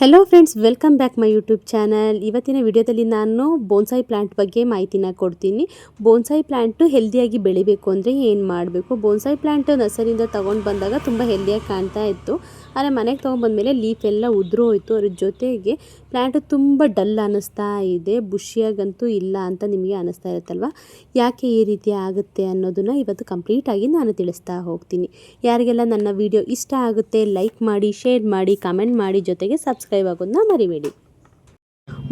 Hello friends welcome back my YouTube channel ಇವತ್ತಿನ ವಿಡಿಯೋದಲ್ಲಿ ನಾನು ಬೋನ್ಸಾಯಿ ಪ್ಲಾಂಟ್ ಬಗ್ಗೆ ಮಾಹಿತಿನ ಕೊಡ್ತೀನಿ. ಬೋನ್ಸಾಯಿ ಪ್ಲಾಂಟು ಹೆಲ್ದಿಯಾಗಿ ಬೆಳಿಬೇಕು ಅಂದರೆ ಏನು ಮಾಡಬೇಕು? ಬೋನ್ಸಾಯಿ ಪ್ಲಾಂಟ್ ನರ್ಸರಿಯಿಂದ ತೊಗೊಂಡು ಬಂದಾಗ ತುಂಬ ಹೆಲ್ದಿಯಾಗಿ ಕಾಣ್ತಾ ಇತ್ತು. ಆದರೆ ಮನೆಗೆ ತೊಗೊಂಡ್ಬಂದಮೇಲೆ ಲೀಫ್ ಎಲ್ಲ ಉದ್ರು ಹೋಯಿತು. ಅದ್ರ ಜೊತೆಗೆ ಪ್ಲ್ಯಾಂಟು ತುಂಬ ಡಲ್ ಅನ್ನಿಸ್ತಾ ಇದೆ. ಬುಷಿಯಾಗಂತೂ ಇಲ್ಲ ಅಂತ ನಿಮಗೆ ಅನ್ನಿಸ್ತಾ ಇರುತ್ತಲ್ವ? ಯಾಕೆ ಈ ರೀತಿ ಆಗುತ್ತೆ ಅನ್ನೋದನ್ನು ಇವತ್ತು ಕಂಪ್ಲೀಟಾಗಿ ನಾನು ತಿಳಿಸ್ತಾ ಹೋಗ್ತೀನಿ. ಯಾರಿಗೆಲ್ಲ ನನ್ನ ವಿಡಿಯೋ ಇಷ್ಟ ಆಗುತ್ತೆ ಲೈಕ್ ಮಾಡಿ ಶೇರ್ ಮಾಡಿ ಕಮೆಂಟ್ ಮಾಡಿ ಜೊತೆಗೆ ಸಬ್ಸ್ಕ್ರೈಬ್ ಆಗೋದನ್ನ ಮರಿಬೇಡಿ.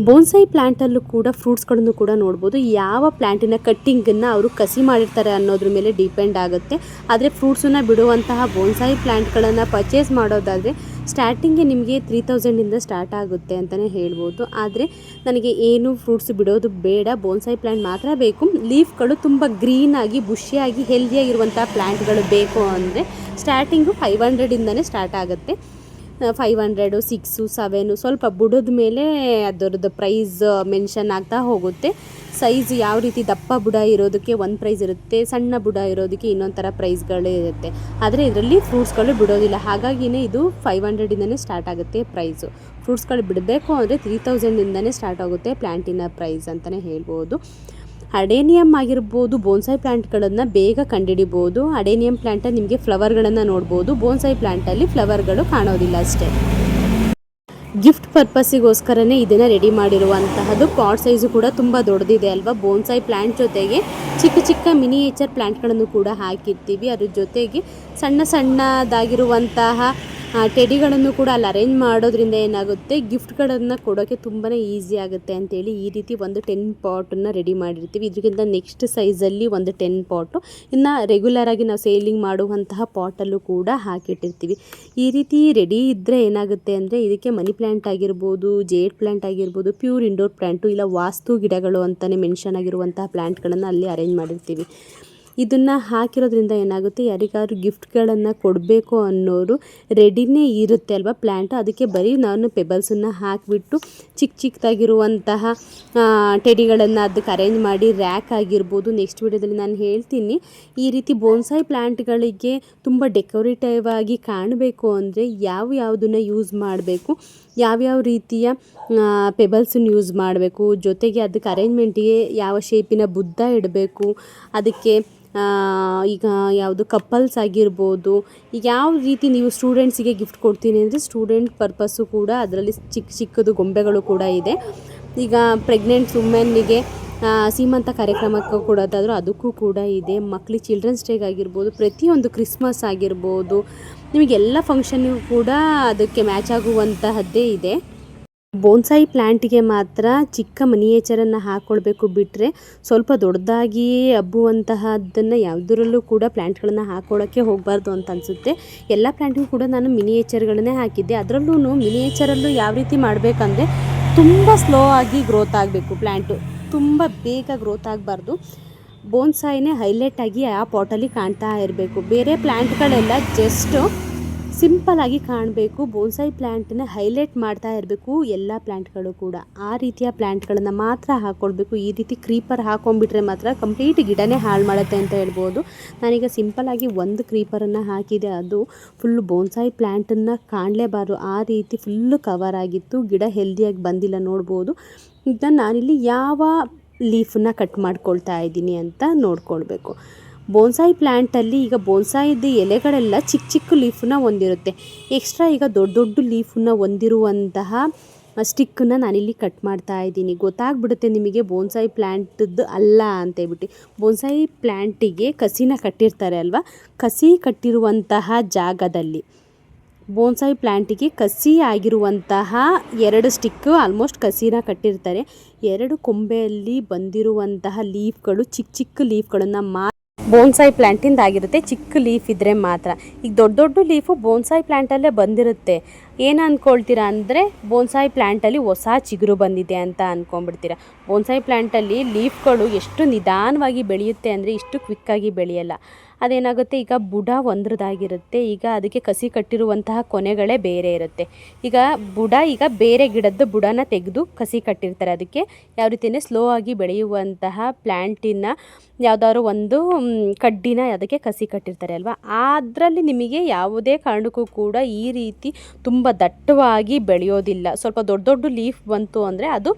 ಬೋನ್ಸಾಯಿ ಪ್ಲ್ಯಾಂಟಲ್ಲೂ ಕೂಡ ಫ್ರೂಟ್ಸ್ಗಳನ್ನು ಕೂಡ ನೋಡ್ಬೋದು. ಯಾವ ಪ್ಲ್ಯಾಂಟಿನ ಕಟ್ಟಿಂಗನ್ನು ಅವರು ಕಸಿ ಮಾಡಿರ್ತಾರೆ ಅನ್ನೋದ್ರ ಮೇಲೆ ಡಿಪೆಂಡ್ ಆಗುತ್ತೆ. ಆದರೆ ಫ್ರೂಟ್ಸನ್ನು ಬಿಡುವಂತಹ ಬೋನ್ಸಾಯಿ ಪ್ಲ್ಯಾಂಟ್ಗಳನ್ನು ಪರ್ಚೇಸ್ ಮಾಡೋದಾದರೆ ಸ್ಟಾರ್ಟಿಂಗ್ಗೆ ನಿಮಗೆ ತ್ರೀ ತೌಸಂಡಿಂದ ಸ್ಟಾರ್ಟ್ ಆಗುತ್ತೆ ಅಂತಲೇ ಹೇಳ್ಬೋದು. ಆದರೆ ನನಗೆ ಏನು ಫ್ರೂಟ್ಸ್ ಬಿಡೋದು ಬೇಡ ಬೋನ್ಸಾಯಿ ಪ್ಲ್ಯಾಂಟ್ ಮಾತ್ರ ಬೇಕು. ಲೀಫ್ಗಳು ತುಂಬ ಗ್ರೀನಾಗಿ ಬುಷಿಯಾಗಿ ಹೆಲ್ದಿಯಾಗಿರುವಂಥ ಪ್ಲ್ಯಾಂಟ್ಗಳು ಬೇಕು ಅಂದರೆ ಸ್ಟಾರ್ಟಿಂಗು ಫೈವ್ ಹಂಡ್ರೆಡಿಂದನೇ ಸ್ಟಾರ್ಟ್ ಆಗುತ್ತೆ. ಫೈವ್ ಹಂಡ್ರೆಡು, ಸಿಕ್ಸು, ಸೆವೆನು ಸ್ವಲ್ಪ ಬುಡದ ಮೇಲೆ ಅದರದ್ದು ಪ್ರೈಸ್ ಮೆನ್ಷನ್ ಆಗ್ತಾ ಹೋಗುತ್ತೆ. ಸೈಜ್ ಯಾವ ರೀತಿ ದಪ್ಪ ಬುಡ ಇರೋದಕ್ಕೆ ಒಂದು ಪ್ರೈಸ್ ಇರುತ್ತೆ, ಸಣ್ಣ ಬುಡ ಇರೋದಕ್ಕೆ ಇನ್ನೊಂದು ಥರ ಪ್ರೈಸ್ಗಳು ಇರುತ್ತೆ. ಆದರೆ ಇದರಲ್ಲಿ ಫ್ರೂಟ್ಸ್ಗಳು ಬಿಡೋದಿಲ್ಲ. ಹಾಗಾಗಿನೇ ಇದು ಫೈವ್ ಹಂಡ್ರೆಡಿಂದನೇ ಸ್ಟಾರ್ಟ್ ಆಗುತ್ತೆ ಪ್ರೈಸು. ಫ್ರೂಟ್ಸ್ಗಳು ಬಿಡಬೇಕು ಅಂದರೆ ತ್ರೀ ತೌಸಂಡಿಂದನೇ ಸ್ಟಾರ್ಟ್ ಆಗುತ್ತೆ ಪ್ಲ್ಯಾಂಟಿನ ಪ್ರೈಸ್ ಅಂತಲೇ ಹೇಳ್ಬೋದು. ಅಡೇನಿಯಮ್ ಆಗಿರ್ಬೋದು ಬೋನ್ಸಾಯಿ ಪ್ಲ್ಯಾಂಟ್ಗಳನ್ನು ಬೇಗ ಕಂಡುಹಿಡಿಬೋದು ಅಡೇನಿಯಂ ಪ್ಲ್ಯಾಂಟ ನಿಮಗೆ ಫ್ಲವರ್ಗಳನ್ನು ನೋಡ್ಬೋದು. ಬೋನ್ಸಾಯಿ ಪ್ಲ್ಯಾಂಟಲ್ಲಿ ಫ್ಲವರ್ಗಳು ಕಾಣೋದಿಲ್ಲ ಅಷ್ಟೇ. ಗಿಫ್ಟ್ ಪರ್ಪಸ್ಸಿಗೋಸ್ಕರನೇ ಇದನ್ನು ರೆಡಿ ಮಾಡಿರುವಂತಹದ್ದು. ಪಾಟ್ ಸೈಜು ಕೂಡ ತುಂಬ ದೊಡ್ಡದಿದೆ ಅಲ್ವಾ? ಬೋನ್ಸಾಯಿ ಪ್ಲ್ಯಾಂಟ್ ಜೊತೆಗೆ ಚಿಕ್ಕ ಚಿಕ್ಕ ಮಿನಿಯೇಚರ್ ಪ್ಲ್ಯಾಂಟ್ಗಳನ್ನು ಕೂಡ ಹಾಕಿರ್ತೀವಿ. ಅದ್ರ ಜೊತೆಗೆ ಸಣ್ಣ ಸಣ್ಣದಾಗಿರುವಂತಹ ಟೆಡಿಗಳನ್ನು ಕೂಡ ಅಲ್ಲಿ ಅರೇಂಜ್ ಮಾಡೋದ್ರಿಂದ ಏನಾಗುತ್ತೆ, ಗಿಫ್ಟ್ಗಳನ್ನು ಕೊಡೋಕ್ಕೆ ತುಂಬಾ ಈಸಿ ಆಗುತ್ತೆ ಅಂತೇಳಿ ಈ ರೀತಿ ಒಂದು ಟೆನ್ ಪಾಟನ್ನು ರೆಡಿ ಮಾಡಿರ್ತೀವಿ. ಇದಕ್ಕಿಂತ ನೆಕ್ಸ್ಟ್ ಸೈಜಲ್ಲಿ ಒಂದು ಟೆನ್ ಪಾಟು ಇನ್ನು ರೆಗ್ಯುಲರಾಗಿ ನಾವು ಸೇಲಿಂಗ್ ಮಾಡುವಂತಹ ಪಾಟಲ್ಲೂ ಕೂಡ ಹಾಕಿಟ್ಟಿರ್ತೀವಿ. ಈ ರೀತಿ ರೆಡಿ ಇದ್ದರೆ ಏನಾಗುತ್ತೆ ಅಂದರೆ, ಇದಕ್ಕೆ ಮನಿ ಪ್ಲ್ಯಾಂಟ್ ಆಗಿರ್ಬೋದು ಜೇಡ್ ಪ್ಲ್ಯಾಂಟ್ ಆಗಿರ್ಬೋದು ಪ್ಯೂರ್ ಇಂಡೋರ್ ಪ್ಲ್ಯಾಂಟು ಇಲ್ಲ ವಾಸ್ತು ಗಿಡಗಳು ಅಂತಲೇ ಮೆನ್ಷನ್ ಆಗಿರುವಂತಹ ಪ್ಲ್ಯಾಂಟ್ಗಳನ್ನು ಅಲ್ಲಿ ಅರೇಂಜ್ ಮಾಡಿರ್ತೀವಿ. ಇದನ್ನು ಹಾಕಿರೋದ್ರಿಂದ ಏನಾಗುತ್ತೆ? ಯಾರಿಗಾದ್ರೂ ಗಿಫ್ಟ್ಗಳನ್ನು ಕೊಡಬೇಕು ಅನ್ನೋರು ರೆಡಿನೇ ಇರುತ್ತೆ ಅಲ್ವಾ ಪ್ಲ್ಯಾಂಟ್ ಅದಕ್ಕೆ ಬರೀ ನಾನು ಪೆಬಲ್ಸನ್ನು ಹಾಕಿಬಿಟ್ಟು ಚಿಕ್ಕ ಚಿಕ್ಕದಾಗಿರುವಂತಹ ಟೆಡಿಗಳನ್ನು ಅದಕ್ಕೆ ಅರೇಂಜ್ ಮಾಡಿ ರ್ಯಾಕ್ ಆಗಿರ್ಬೋದು. ನೆಕ್ಸ್ಟ್ ವಿಡಿಯೋದಲ್ಲಿ ನಾನು ಹೇಳ್ತೀನಿ, ಈ ರೀತಿ ಬೋನ್ಸಾಯಿ ಪ್ಲ್ಯಾಂಟ್ಗಳಿಗೆ ತುಂಬ ಡೆಕೋರೇಟಿವ್ ಆಗಿ ಕಾಣಬೇಕು ಅಂದರೆ ಯಾವ ಯಾವುದನ್ನು ಯೂಸ್ ಮಾಡಬೇಕು? ಯಾವ್ಯಾವ ರೀತಿಯ ಪೆಬಲ್ಸನ್ನು ಯೂಸ್ ಮಾಡಬೇಕು, ಜೊತೆಗೆ ಅದಕ್ಕೆ ಅರೇಂಜ್ಮೆಂಟಿಗೆ ಯಾವ ಶೇಪಿನ ಬುದ್ಧ ಇಡಬೇಕು, ಅದಕ್ಕೆ ಈಗ ಯಾವುದು ಕಪ್ಪಲ್ಸ್ ಆಗಿರ್ಬೋದು, ಈಗ ಯಾವ ರೀತಿ ನೀವು ಸ್ಟೂಡೆಂಟ್ಸಿಗೆ ಗಿಫ್ಟ್ ಕೊಡ್ತೀನಿ ಅಂದರೆ ಸ್ಟೂಡೆಂಟ್ ಪರ್ಪಸ್ಸು ಕೂಡ ಅದರಲ್ಲಿ ಚಿಕ್ಕ ಚಿಕ್ಕದು ಗೊಂಬೆಗಳು ಕೂಡ ಇದೆ. ಈಗ ಪ್ರೆಗ್ನೆಂಟ್ ವುಮೆನ್ನಿಗೆ ಸೀಮಂತ ಕಾರ್ಯಕ್ರಮಕ್ಕೆ ಅದಾದರೂ ಅದಕ್ಕೂ ಕೂಡ ಇದೆ. ಮಕ್ಳಿಗೆ ಚಿಲ್ಡ್ರನ್ಸ್ ಡೇಗೆ ಆಗಿರ್ಬೋದು, ಪ್ರತಿಯೊಂದು ಕ್ರಿಸ್ಮಸ್ ಆಗಿರ್ಬೋದು ನಿಮಗೆಲ್ಲ ಫಂಕ್ಷನ್ನಿಗೂ ಕೂಡ ಅದಕ್ಕೆ ಮ್ಯಾಚ್ ಆಗುವಂತಹದ್ದೇ ಇದೆ. ಬೋನ್ಸಾಯಿ ಪ್ಲ್ಯಾಂಟಿಗೆ ಮಾತ್ರ ಚಿಕ್ಕ ಮಿನಿಯೇಚರನ್ನು ಹಾಕ್ಕೊಳ್ಬೇಕು ಬಿಟ್ಟರೆ ಸ್ವಲ್ಪ ದೊಡ್ಡದಾಗಿ ಹಬ್ಬುವಂತಹದ್ದನ್ನು ಯಾವುದರಲ್ಲೂ ಕೂಡ ಪ್ಲ್ಯಾಂಟ್ಗಳನ್ನು ಹಾಕ್ಕೊಳ್ಳೋಕ್ಕೆ ಹೋಗಬಾರ್ದು ಅಂತ ಅನಿಸುತ್ತೆ. ಎಲ್ಲ ಪ್ಲ್ಯಾಂಟಿಗೂ ಕೂಡ ನಾನು ಮಿನಿಯೇಚರ್ಗಳನ್ನೇ ಹಾಕಿದ್ದೆ. ಅದರಲ್ಲೂ ಮಿನಿಯೇಚರಲ್ಲೂ ಯಾವ ರೀತಿ ಮಾಡಬೇಕಂದ್ರೆ ತುಂಬ ಸ್ಲೋ ಆಗಿ ಗ್ರೋತ್ ಆಗಬೇಕು ಪ್ಲ್ಯಾಂಟು ತುಂಬ ಬೇಗ ಗ್ರೋತ್ ಆಗಬಾರ್ದು. ಬೋನ್ಸಾಯಿನೇ ಹೈಲೈಟ್ ಆಗಿ ಆ ಪಾಟಲ್ಲಿ ಕಾಣ್ತಾ ಇರಬೇಕು. ಬೇರೆ ಪ್ಲ್ಯಾಂಟ್ಗಳೆಲ್ಲ ಜಸ್ಟು ಸಿಂಪಲ್ ಆಗಿ ಕಾಣಬೇಕು. ಬೋನ್ಸಾಯಿ ಪ್ಲ್ಯಾಂಟನ್ನ ಹೈಲೈಟ್ ಮಾಡ್ತಾ ಇರಬೇಕು ಎಲ್ಲ ಪ್ಲ್ಯಾಂಟ್ಗಳು ಕೂಡ. ಆ ರೀತಿಯ ಪ್ಲ್ಯಾಂಟ್ಗಳನ್ನು ಮಾತ್ರ ಹಾಕ್ಕೊಳ್ಬೇಕು ಈ ರೀತಿ ಕ್ರೀಪರ್ ಹಾಕೊಂಡ್ಬಿಟ್ರೆ ಮಾತ್ರ ಕಂಪ್ಲೀಟ್ ಗಿಡನೇ ಹಾಳು ಮಾಡುತ್ತೆ ಅಂತ ಹೇಳ್ಬೋದು. ನಾನೀಗ ಸಿಂಪಲ್ ಆಗಿ ಒಂದು ಕ್ರೀಪರನ್ನು ಹಾಕಿದೆ. ಅದು ಫುಲ್ಲು ಬೋನ್ಸಾಯಿ ಪ್ಲ್ಯಾಂಟನ್ನು ಕಾಣಲೇಬಾರ್ದು. ಆ ರೀತಿ ಫುಲ್ಲು ಕವರ್ ಆಗಿತ್ತು. ಗಿಡ ಹೆಲ್ದಿಯಾಗಿ ಬಂದಿಲ್ಲ ನೋಡ್ಬೋದು. ಇದನ್ನು ನಾನಿಲ್ಲಿ ಯಾವ ಲೀಫನ್ನ ಕಟ್ ಮಾಡ್ಕೊಳ್ತಾ ಇದ್ದೀನಿ ಅಂತ ನೋಡ್ಕೊಳ್ಬೇಕು. ಬೋನ್ಸಾಯಿ ಪ್ಲ್ಯಾಂಟಲ್ಲಿ ಈಗ ಬೋನ್ಸಾಯಿದ್ದು ಎಲೆಗಳೆಲ್ಲ ಚಿಕ್ಕ ಚಿಕ್ಕ ಲೀಫನ್ನ ಹೊಂದಿರುತ್ತೆ ಎಕ್ಸ್ಟ್ರಾ ಈಗ ದೊಡ್ಡ ದೊಡ್ಡ ಲೀಫನ್ನ ಹೊಂದಿರುವಂತಹ ಸ್ಟಿಕ್ಕನ್ನ ನಾನಿಲ್ಲಿ ಕಟ್ ಮಾಡ್ತಾ ಇದ್ದೀನಿ. ಗೊತ್ತಾಗ್ಬಿಡುತ್ತೆ ನಿಮಗೆ ಬೋನ್ಸಾಯಿ ಪ್ಲ್ಯಾಂಟದ್ದು ಅಲ್ಲ ಅಂತೇಳ್ಬಿಟ್ಟು ಬೋನ್ಸಾಯಿ ಪ್ಲ್ಯಾಂಟಿಗೆ ಕಸಿನ ಕಟ್ಟಿರ್ತಾರೆ ಅಲ್ವಾ? ಕಸಿ ಕಟ್ಟಿರುವಂತಹ ಜಾಗದಲ್ಲಿ. ಬೋನ್ಸಾಯಿ ಪ್ಲ್ಯಾಂಟಿಗೆ ಕಸಿ ಆಗಿರುವಂತಹ ಎರಡು ಸ್ಟಿಕ್ಕು ಆಲ್ಮೋಸ್ಟ್ ಕಸಿನ ಕಟ್ಟಿರ್ತಾರೆ. ಎರಡು ಕೊಂಬೆಯಲ್ಲಿ ಬಂದಿರುವಂತಹ ಲೀಫ್ಗಳು ಚಿಕ್ಕ ಚಿಕ್ಕ ಲೀಫ್ಗಳನ್ನು ಮಾ ಬೋನ್ಸಾಯಿ ಪ್ಲ್ಯಾಂಟಿಂದ ಆಗಿರುತ್ತೆ. ಚಿಕ್ಕ ಲೀಫ್ ಇದ್ದರೆ ಮಾತ್ರ. ಈಗ ದೊಡ್ಡ ದೊಡ್ಡ ಲೀಫು ಬೋನ್ಸಾಯಿ ಪ್ಲ್ಯಾಂಟಲ್ಲೇ ಬಂದಿರುತ್ತೆ. ಏನು ಅಂದ್ಕೊಳ್ತೀರಾ ಅಂದರೆ ಬೋನ್ಸಾಯಿ ಪ್ಲ್ಯಾಂಟಲ್ಲಿ ಹೊಸ ಚಿಗುರು ಬಂದಿದೆ ಅಂತ ಅಂದ್ಕೊಂಡ್ಬಿಡ್ತೀರಾ ಬೋನ್ಸಾಯಿ ಪ್ಲ್ಯಾಂಟಲ್ಲಿ ಲೀಫ್ಗಳು ಎಷ್ಟು ನಿಧಾನವಾಗಿ ಬೆಳೆಯುತ್ತೆ ಅಂದರೆ ಇಷ್ಟು ಕ್ವಿಕ್ಕಾಗಿ ಬೆಳೆಯಲ್ಲ. ಅದೇನಾಗುತ್ತೆ? ಈಗ ಬುಡ ಒಂದ್ರದಾಗಿರುತ್ತೆ. ಈಗ ಅದಕ್ಕೆ ಕಸಿ ಕಟ್ಟಿರುವಂತಹ ಕೊನೆಗಳೇ ಬೇರೆ ಇರುತ್ತೆ. ಈಗ ಬುಡ, ಈಗ ಬೇರೆ ಗಿಡದ್ದು ಬುಡನ ತೆಗೆದು ಕಸಿ ಕಟ್ಟಿರ್ತಾರೆ. ಅದಕ್ಕೆ ಯಾವ ರೀತಿಯೇ ಸ್ಲೋ ಆಗಿ ಬೆಳೆಯುವಂತಹ ಪ್ಲ್ಯಾಂಟಿನ ಯಾವುದಾದ್ರು ಒಂದು ಕಡ್ಡಿನ ಅದಕ್ಕೆ ಕಸಿ ಕಟ್ಟಿರ್ತಾರೆ ಅಲ್ವಾ? ಅದರಲ್ಲಿ ನಿಮಗೆ ಯಾವುದೇ ಕಾರಣಕ್ಕೂ ಕೂಡ ಈ ರೀತಿ ತುಂಬ ದಟ್ಟವಾಗಿ ಬೆಳೆಯೋದಿಲ್ಲ. ಸ್ವಲ್ಪ ದೊಡ್ಡ ದೊಡ್ಡ ಲೀಫ್ ಬಂತು ಅಂದರೆ ಅದು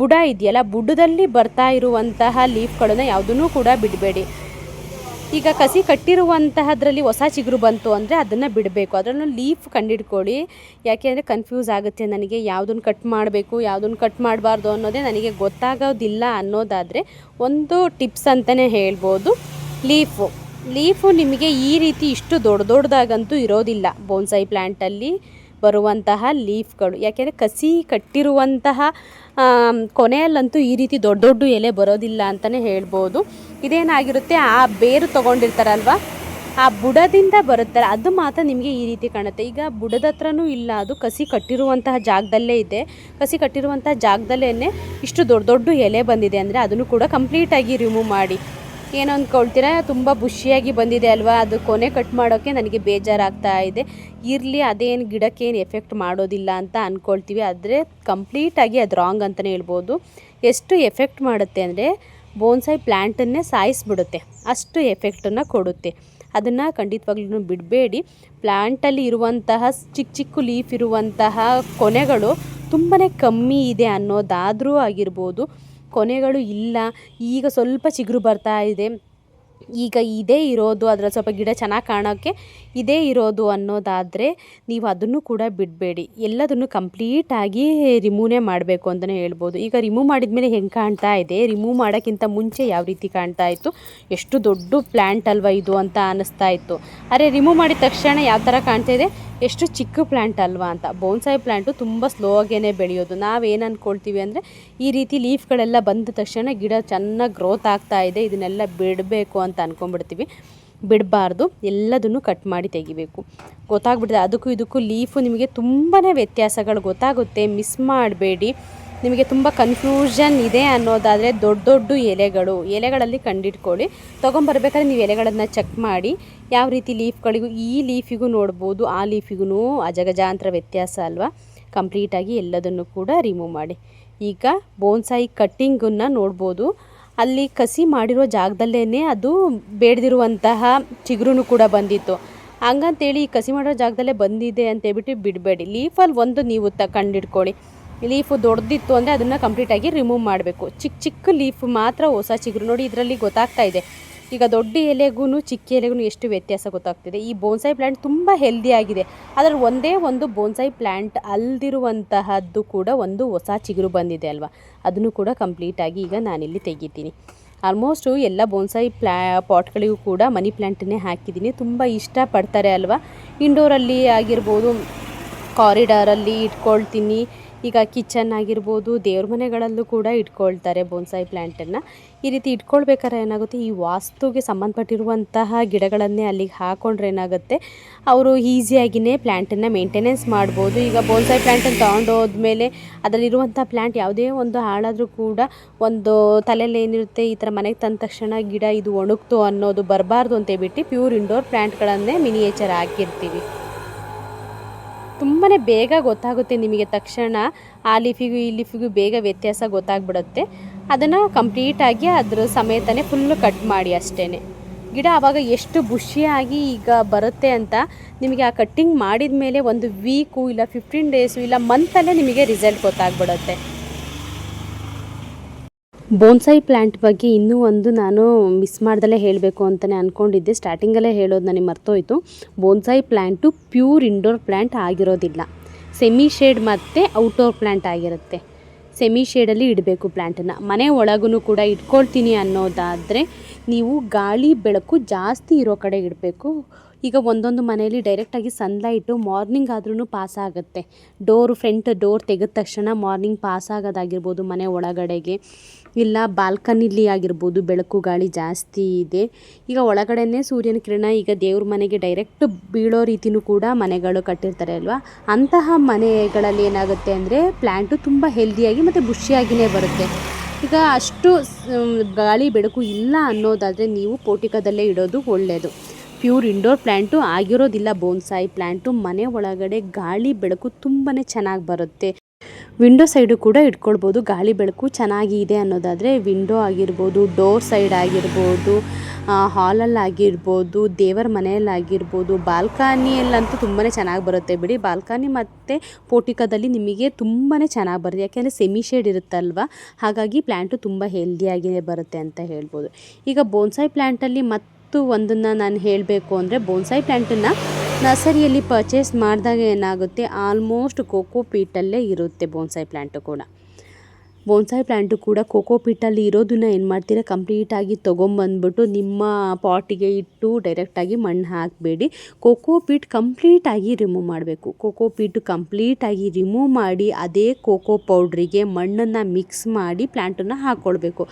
ಬುಡ ಇದೆಯಲ್ಲ, ಬುಡದಲ್ಲಿ ಬರ್ತಾ ಇರುವಂತಹ ಲೀಫ್ಗಳನ್ನು ಯಾವುದನ್ನು ಕೂಡ ಬಿಡಬೇಡಿ. ಈಗ ಕಸಿ ಕಟ್ಟಿರುವಂತಹದ್ರಲ್ಲಿ ಹೊಸ ಚಿಗುರು ಬಂತು ಅಂದರೆ ಅದನ್ನು ಬಿಡಬೇಕು. ಅದರಲ್ಲೂ ಲೀಫ್ ಕಂಡಿಡ್ಕೊಳ್ಳಿ. ಯಾಕೆ ಅಂದರೆ ಕನ್ಫ್ಯೂಸ್ ಆಗುತ್ತೆ ನನಗೆ ಯಾವುದನ್ನು ಕಟ್ ಮಾಡಬೇಕು ಯಾವುದನ್ನು ಕಟ್ ಮಾಡಬಾರ್ದು ಅನ್ನೋದೇ ನನಗೆ ಗೊತ್ತಾಗೋದಿಲ್ಲ ಅನ್ನೋದಾದರೆ ಒಂದು ಟಿಪ್ಸ್ ಅಂತಲೇ ಹೇಳ್ಬೋದು. ಲೀಫು. ಲೀಫು ನಿಮಗೆ ಈ ರೀತಿ ಇಷ್ಟು ದೊಡ್ಡ ದೊಡ್ಡದಾಗಂತೂ ಇರೋದಿಲ್ಲ. ಬೋನ್ಸೈ ಪ್ಲ್ಯಾಂಟಲ್ಲಿ ಬರುವಂತಹ ಲೀಫ್ಗಳು. ಯಾಕೆಂದರೆ ಕಸಿ ಕಟ್ಟಿರುವಂತಹ ಕೊನೆಯಲ್ಲಂತೂ ಈ ರೀತಿ ದೊಡ್ಡ ದೊಡ್ಡ ಎಲೆ ಬರೋದಿಲ್ಲ ಅಂತಲೇ ಹೇಳ್ಬೋದು. ಇದೇನಾಗಿರುತ್ತೆ, ಆ ಬೇರು ತೊಗೊಂಡಿರ್ತಾರಲ್ವ? ಆ ಬುಡದಿಂದ ಬರುತ್ತಾರೆ. ಅದು ಮಾತ್ರ ನಿಮಗೆ ಈ ರೀತಿ ಕಾಣುತ್ತೆ. ಈಗ ಬುಡದ ಹತ್ರನೂ ಇಲ್ಲ, ಅದು ಕಸಿ ಕಟ್ಟಿರುವಂತಹ ಜಾಗದಲ್ಲೇ ಇದೆ. ಕಸಿ ಕಟ್ಟಿರುವಂತಹ ಜಾಗದಲ್ಲೇ ಇಷ್ಟು ದೊಡ್ಡ ದೊಡ್ಡ ಎಲೆ ಬಂದಿದೆ ಅಂದರೆ ಅದನ್ನು ಕೂಡ ಕಂಪ್ಲೀಟಾಗಿ ರಿಮೂವ್ ಮಾಡಿ. ಏನು ಅಂದ್ಕೊಳ್ತೀರಾ? ತುಂಬ ಬುಷಿಯಾಗಿ ಬಂದಿದೆ ಅಲ್ವಾ? ಅದು ಕೊನೆ ಕಟ್ ಮಾಡೋಕ್ಕೆ ನನಗೆ ಬೇಜಾರಾಗ್ತಾ ಇದೆ. ಇರಲಿ, ಅದೇನು ಗಿಡಕ್ಕೇನು ಎಫೆಕ್ಟ್ ಮಾಡೋದಿಲ್ಲ ಅಂತ ಅಂದ್ಕೊಳ್ತೀವಿ ಆದರೆ ಕಂಪ್ಲೀಟಾಗಿ ಅದು ರಾಂಗ್ ಅಂತಲೇ ಹೇಳ್ಬೋದು. ಎಷ್ಟು ಎಫೆಕ್ಟ್ ಮಾಡುತ್ತೆ ಅಂದರೆ ಬೋನ್ಸಾಯಿ ಪ್ಲ್ಯಾಂಟನ್ನೇ ಸಾಯಿಸ್ಬಿಡುತ್ತೆ. ಅಷ್ಟು ಎಫೆಕ್ಟನ್ನು ಕೊಡುತ್ತೆ. ಅದನ್ನು ಖಂಡಿತವಾಗ್ಲೂ ಬಿಡಬೇಡಿ. ಪ್ಲ್ಯಾಂಟಲ್ಲಿ ಇರುವಂತಹ ಚಿಕ್ಕ ಚಿಕ್ಕ ಲೀಫ್ ಇರುವಂತಹ ಕೊನೆಗಳು ತುಂಬಾ ಕಮ್ಮಿ ಇದೆ ಅನ್ನೋದಾದರೂ ಆಗಿರ್ಬೋದು. ಕೊನೆಗಳು ಇಲ್ಲ. ಈಗ ಸ್ವಲ್ಪ ಚಿಗುರು ಬರ್ತಾ ಇದೆ. ಈಗ ಇದೇ ಇರೋದು, ಅದರಲ್ಲಿ ಸ್ವಲ್ಪ ಗಿಡ ಚೆನ್ನಾಗಿ ಕಾಣೋಕ್ಕೆ ಇದೇ ಇರೋದು ಅನ್ನೋದಾದರೆ ನೀವು ಅದನ್ನು ಕೂಡ ಬಿಡಬೇಡಿ. ಎಲ್ಲದನ್ನು ಕಂಪ್ಲೀಟಾಗಿ ರಿಮೂವ್ನೇ ಮಾಡಬೇಕು ಅಂತಲೇ ಹೇಳ್ಬೋದು. ಈಗ ರಿಮೂವ್ ಮಾಡಿದ ಮೇಲೆ ಹೆಂಗೆ ಕಾಣ್ತಾ ಇದೆ? ರಿಮೂವ್ ಮಾಡೋಕ್ಕಿಂತ ಮುಂಚೆ ಯಾವ ರೀತಿ ಕಾಣ್ತಾ ಇತ್ತು? ಎಷ್ಟು ದೊಡ್ಡ ಪ್ಲ್ಯಾಂಟ್ ಅಲ್ವಾ ಇದು ಅಂತ ಅನ್ನಿಸ್ತಾ ಇತ್ತು. ಅರೆ, ರಿಮೂವ್ ಮಾಡಿದ ತಕ್ಷಣ ಯಾವ ಥರ ಕಾಣ್ತಾ ಇದೆ? ಎಷ್ಟು ಚಿಕ್ಕ ಪ್ಲ್ಯಾಂಟ್ ಅಲ್ವಾ ಅಂತ. ಬೋನ್ಸಾಯಿ ಪ್ಲ್ಯಾಂಟು ತುಂಬ ಸ್ಲೋ ಆಗೇ ಬೆಳೆಯೋದು. ನಾವೇನು ಅಂದ್ಕೊಳ್ತೀವಿ ಅಂದರೆ ಈ ರೀತಿ ಲೀಫ್ಗಳೆಲ್ಲ ಬಂದ ತಕ್ಷಣ ಗಿಡ ಚೆನ್ನಾಗಿ ಗ್ರೋತ್ ಆಗ್ತಾ ಇದೆ, ಇದನ್ನೆಲ್ಲ ಬಿಡಬೇಕು ಅಂತ ಅಂದ್ಕೊಂಡ್ಬಿಡ್ತೀವಿ ಬಿಡಬಾರ್ದು. ಎಲ್ಲದನ್ನು ಕಟ್ ಮಾಡಿ ತೆಗಿಬೇಕು. ಗೊತ್ತಾಗ್ಬಿಡ್ತದೆ, ಅದಕ್ಕೂ ಇದಕ್ಕೂ ಲೀಫು ನಿಮಗೆ ತುಂಬಾ ವ್ಯತ್ಯಾಸಗಳು ಗೊತ್ತಾಗುತ್ತೆ. ಮಿಸ್ ಮಾಡಬೇಡಿ. ನಿಮಗೆ ತುಂಬ ಕನ್ಫ್ಯೂಷನ್ ಇದೆ ಅನ್ನೋದಾದರೆ ದೊಡ್ಡ ದೊಡ್ಡ ಎಲೆಗಳು. ಎಲೆಗಳಲ್ಲಿ ಕಂಡಿಟ್ಕೊಳ್ಳಿ. ತೊಗೊಂಬರ್ಬೇಕಾದ್ರೆ ನೀವು ಎಲೆಗಳನ್ನು ಚೆಕ್ ಮಾಡಿ. ಯಾವ ರೀತಿ ಲೀಫ್ಗಳಿಗೂ ಈ ಲೀಫಿಗೂ ನೋಡ್ಬೋದು, ಆ ಲೀಫಿಗೂ ಅಜಗಜಾಂತರ ವ್ಯತ್ಯಾಸ ಅಲ್ವಾ? ಕಂಪ್ಲೀಟಾಗಿ ಎಲ್ಲದನ್ನು ಕೂಡ ರಿಮೂವ್ ಮಾಡಿ. ಈಗ ಬೋನ್ಸಾಯಿ ಕಟ್ಟಿಂಗನ್ನು ನೋಡ್ಬೋದು. ಅಲ್ಲಿ ಕಸಿ ಮಾಡಿರೋ ಜಾಗದಲ್ಲೇ ಅದು ಬೇಡದಿರುವಂತಹ ಚಿಗುರು ಕೂಡ ಬಂದಿತ್ತು. ಹಂಗಂತೇಳಿ ಈ ಕಸಿ ಮಾಡೋ ಜಾಗದಲ್ಲೇ ಬಂದಿದೆ ಅಂತೇಳ್ಬಿಟ್ಟು ಬಿಡಬೇಡಿ. ಲೀಫಲ್ಲಿ ಒಂದು ನೀವು ತ ಕಂಡಿಡ್ಕೊಳ್ಳಿ ಲೀಫು ದೊಡ್ಡದಿತ್ತು ಅಂದರೆ ಅದನ್ನು ಕಂಪ್ಲೀಟಾಗಿ ರಿಮೂವ್ ಮಾಡಬೇಕು. ಚಿಕ್ಕ ಚಿಕ್ಕ ಲೀಫ್ ಮಾತ್ರ ಹೊಸ ಚಿಗುರು. ನೋಡಿ, ಇದರಲ್ಲಿ ಗೊತ್ತಾಗ್ತಾ ಇದೆ. ಈಗ ದೊಡ್ಡ ಎಲೆಗೂ ಚಿಕ್ಕ ಎಲೆಗೂ ಎಷ್ಟು ವ್ಯತ್ಯಾಸ ಗೊತ್ತಾಗ್ತಿದೆ. ಈ ಬೋನ್ಸಾಯಿ ಪ್ಲ್ಯಾಂಟ್ ತುಂಬ ಹೆಲ್ದಿಯಾಗಿದೆ ಆದರೆ ಒಂದೇ ಒಂದು ಬೋನ್ಸಾಯಿ ಪ್ಲ್ಯಾಂಟ್ ಅಲ್ದಿರುವಂತಹದ್ದು ಕೂಡ ಒಂದು ಹೊಸ ಚಿಗುರು ಬಂದಿದೆ ಅಲ್ವಾ? ಅದನ್ನು ಕೂಡ ಕಂಪ್ಲೀಟಾಗಿ ಈಗ ನಾನಿಲ್ಲಿ ತೆಗಿತೀನಿ. ಆಲ್ಮೋಸ್ಟು ಎಲ್ಲ ಬೋನ್ಸಾಯಿ ಪ್ಲ್ಯಾ ಪಾಟ್ಗಳಿಗೂ ಕೂಡ ಮನಿ ಪ್ಲ್ಯಾಂಟನ್ನೇ ಹಾಕಿದ್ದೀನಿ. ತುಂಬ ಇಷ್ಟಪಡ್ತಾರೆ ಅಲ್ವಾ? ಇಂಡೋರಲ್ಲಿ ಆಗಿರ್ಬೋದು ಕಾರಿಡಾರಲ್ಲಿ ಇಟ್ಕೊಳ್ತೀನಿ. ಈಗ ಕಿಚನ್ ಆಗಿರ್ಬೋದು, ದೇವ್ರ ಮನೆಗಳಲ್ಲೂ ಕೂಡ ಇಟ್ಕೊಳ್ತಾರೆ ಬೋನ್ಸಾಯಿ ಪ್ಲ್ಯಾಂಟನ್ನು ಈ ರೀತಿ ಇಟ್ಕೊಳ್ಬೇಕಾದ್ರೆ ಏನಾಗುತ್ತೆ, ಈ ವಾಸ್ತುಗೆ ಸಂಬಂಧಪಟ್ಟಿರುವಂತಹ ಗಿಡಗಳನ್ನೇ ಅಲ್ಲಿಗೆ ಹಾಕೊಂಡ್ರೆ ಏನಾಗುತ್ತೆ, ಅವರು ಈಸಿಯಾಗಿಯೇ ಪ್ಲ್ಯಾಂಟನ್ನು ಮೇಂಟೆನೆನ್ಸ್ ಮಾಡ್ಬೋದು. ಈಗ ಬೋನ್ಸಾಯಿ ಪ್ಲ್ಯಾಂಟನ್ನು ತೊಗೊಂಡು ಹೋದ್ಮೇಲೆ ಅದರಲ್ಲಿರುವಂಥ ಪ್ಲ್ಯಾಂಟ್ ಯಾವುದೇ ಒಂದು ಹಾಳಾದರೂ ಕೂಡ ಒಂದು ತಲೆಯಲ್ಲಿ ಏನಿರುತ್ತೆ, ಈ ಥರ ಮನೆಗೆ ತಂದ ತಕ್ಷಣ ಗಿಡ ಇದು ಒಣಗ್ತು ಅನ್ನೋದು ಬರಬಾರ್ದು ಅಂತೇಳ್ಬಿಟ್ಟು ಪ್ಯೂರ್ ಇಂಡೋರ್ ಪ್ಲ್ಯಾಂಟ್ಗಳನ್ನೇ ಮಿನಿಯೇಚರ್ ಹಾಕಿರ್ತೀವಿ. ತುಂಬಾ ಬೇಗ ಗೊತ್ತಾಗುತ್ತೆ ನಿಮಗೆ ತಕ್ಷಣ, ಆ ಲಿಫಿಗೂ ಈ ಲೀಫಿಗೂ ಬೇಗ ವ್ಯತ್ಯಾಸ ಗೊತ್ತಾಗ್ಬಿಡುತ್ತೆ. ಅದನ್ನು ಕಂಪ್ಲೀಟಾಗಿ ಅದ್ರ ಸಮೇತನೇ ಫುಲ್ಲು ಕಟ್ ಮಾಡಿ ಅಷ್ಟೇ ಗಿಡ ಆವಾಗ ಎಷ್ಟು ಬುಷಿಯಾಗಿ ಈಗ ಬರುತ್ತೆ ಅಂತ ನಿಮಗೆ ಆ ಕಟ್ಟಿಂಗ್ ಮಾಡಿದ ಮೇಲೆ ಒಂದು ವೀಕು ಇಲ್ಲ ಫಿಫ್ಟೀನ್ ಡೇಸು ಇಲ್ಲ ಮಂತಲ್ಲೇ ನಿಮಗೆ ರಿಸಲ್ಟ್ ಗೊತ್ತಾಗ್ಬಿಡುತ್ತೆ. ಬೋನ್ಸಾಯಿ ಪ್ಲ್ಯಾಂಟ್ ಬಗ್ಗೆ ಇನ್ನೂ ಒಂದು ನಾನು ಮಿಸ್ ಮಾಡ್ದಲೇ ಹೇಳಬೇಕು ಅಂತಲೇ ಅಂದ್ಕೊಂಡಿದ್ದೆ ಸ್ಟಾರ್ಟಿಂಗಲ್ಲೇ ಹೇಳೋದು ನನಗೆ ಮರ್ತೋಯ್ತು. Bonsai plant pure indoor plant ಆಗಿರೋದಿಲ್ಲ. ಸೆಮಿ ಶೇಡ್ ಮತ್ತು ಔಟ್ಡೋರ್ ಪ್ಲ್ಯಾಂಟ್ ಆಗಿರುತ್ತೆ. ಸೆಮಿ ಶೇಡಲ್ಲಿ ಇಡಬೇಕು ಪ್ಲ್ಯಾಂಟನ್ನು ಮನೆ ಒಳಗೂ ಕೂಡ ಇಟ್ಕೊಳ್ತೀನಿ ಅನ್ನೋದಾದರೆ ನೀವು ಗಾಳಿ, ಬೆಳಕು ಜಾಸ್ತಿ ಇರೋ ಕಡೆ ಇಡಬೇಕು. ಈಗ ಒಂದೊಂದು ಮನೆಯಲ್ಲಿ ಡೈರೆಕ್ಟಾಗಿ ಸನ್ಲೈಟು ಮಾರ್ನಿಂಗ್ ಆದ್ರೂ ಪಾಸ್ ಆಗುತ್ತೆ. ಡೋರು ಫ್ರಂಟ್ ಡೋರ್ ತೆಗೆದ ತಕ್ಷಣ ಮಾರ್ನಿಂಗ್ ಪಾಸ್ ಆಗೋದಾಗಿರ್ಬೋದು ಮನೆ ಒಳಗಡೆಗೆ. ಇಲ್ಲ, ಬಾಲ್ಕನಿಲಿ ಆಗಿರ್ಬೋದು ಬೆಳಕು ಗಾಳಿ ಜಾಸ್ತಿ ಇದೆ. ಈಗ ಒಳಗಡೆನೇ ಸೂರ್ಯನ ಕಿರಣ, ಈಗ ದೇವ್ರ ಮನೆಗೆ ಡೈರೆಕ್ಟ್ ಬೀಳೋ ರೀತಿಯೂ ಕೂಡ ಮನೆಗಳು ಕಟ್ಟಿರ್ತಾರೆ ಅಲ್ವಾ? ಅಂತಹ ಮನೆಗಳಲ್ಲಿ ಏನಾಗುತ್ತೆ ಅಂದರೆ ಪ್ಲ್ಯಾಂಟು ತುಂಬ ಹೆಲ್ದಿಯಾಗಿ ಮತ್ತು ಬುಷಿಯಾಗಿಯೇ ಬರುತ್ತೆ. ಈಗ ಅಷ್ಟು ಗಾಳಿ, ಬೆಳಕು ಇಲ್ಲ ಅನ್ನೋದಾದರೆ ನೀವು ಪೋಟಿಕದಲ್ಲೇ ಇಡೋದು ಒಳ್ಳೆಯದು ಪ್ಯೂರ್ ಇಂಡೋರ್ ಪ್ಲ್ಯಾಂಟು ಆಗಿರೋದಿಲ್ಲ ಬೋನ್ಸಾಯಿ ಪ್ಲ್ಯಾಂಟು ಮನೆ ಒಳಗಡೆ ಗಾಳಿ, ಬೆಳಕು ತುಂಬಾ ಚೆನ್ನಾಗಿ ಬರುತ್ತೆ. ವಿಂಡೋ ಸೈಡು ಕೂಡ ಇಟ್ಕೊಳ್ಬೋದು. ಗಾಳಿ ಬೆಳಕು ಚೆನ್ನಾಗಿ ಇದೆ ಅನ್ನೋದಾದರೆ ವಿಂಡೋ ಆಗಿರ್ಬೋದು, ಡೋರ್ ಸೈಡ್ ಆಗಿರ್ಬೋದು ಹಾಲಲ್ಲಿ ಆಗಿರ್ಬೋದು ದೇವರ ಮನೆಯಲ್ಲಾಗಿರ್ಬೋದು, ಬಾಲ್ಕನಿಯಲ್ಲಂತೂ ತುಂಬಾ ಚೆನ್ನಾಗಿ ಬರುತ್ತೆ ಬಿಡಿ. ಬಾಲ್ಕನಿ ಮತ್ತು ಪೋಟಿಕದಲ್ಲಿ ನಿಮಗೆ ತುಂಬಾ ಚೆನ್ನಾಗಿ ಬರುತ್ತೆ. ಯಾಕೆಂದರೆ ಸೆಮಿ ಶೇಡ್ ಇರುತ್ತಲ್ವ? ಹಾಗಾಗಿ ಪ್ಲ್ಯಾಂಟು ತುಂಬ ಹೆಲ್ದಿಯಾಗಿಯೇ ಬರುತ್ತೆ ಅಂತ ಹೇಳ್ಬೋದು. ಈಗ ಬೋನ್ಸಾಯಿ ಪ್ಲ್ಯಾಂಟಲ್ಲಿ ಮತ್ತು ಒಂದನ್ನು ನಾನು ಹೇಳಬೇಕು ಅಂದರೆ ಬೋನ್ಸಾಯಿ ಪ್ಲ್ಯಾಂಟನ್ನು ನರ್ಸರಿಯಲ್ಲಿ ಪರ್ಚೇಸ್ ಮಾಡಿದಾಗ ಏನಾಗುತ್ತೆ? ಆಲ್ಮೋಸ್ಟ್ ಕೋಕೋ ಪೀಟಲ್ಲೇ ಇರುತ್ತೆ ಬೋನ್ಸಾಯಿ ಪ್ಲ್ಯಾಂಟು ಕೂಡ. ಬೋನ್ಸಾಯಿ ಪ್ಲ್ಯಾಂಟು ಕೂಡ ಕೋಕೋ ಪೀಟಲ್ಲಿ ಇರೋದನ್ನ ಏನು ಮಾಡ್ತೀರಾ? ಕಂಪ್ಲೀಟಾಗಿ ತೊಗೊಂಬಂದ್ಬಿಟ್ಟು ನಿಮ್ಮ ಪಾಟಿಗೆ ಇಟ್ಟು ಡೈರೆಕ್ಟಾಗಿ ಮಣ್ಣು ಹಾಕಬೇಡಿ. ಕೋಕೋ ಪೀಟ್ ಕಂಪ್ಲೀಟಾಗಿ ರಿಮೂವ್ ಮಾಡಬೇಕು. ಕೋಕೋ ಪೀಟು ಕಂಪ್ಲೀಟಾಗಿ ರಿಮೂವ್ ಮಾಡಿ ಅದೇ ಕೋಕೋ ಪೌಡ್ರಿಗೆ ಮಣ್ಣನ್ನು ಮಿಕ್ಸ್ ಮಾಡಿ ಪ್ಲ್ಯಾಂಟನ್ನು ಹಾಕ್ಕೊಳ್ಬೇಕು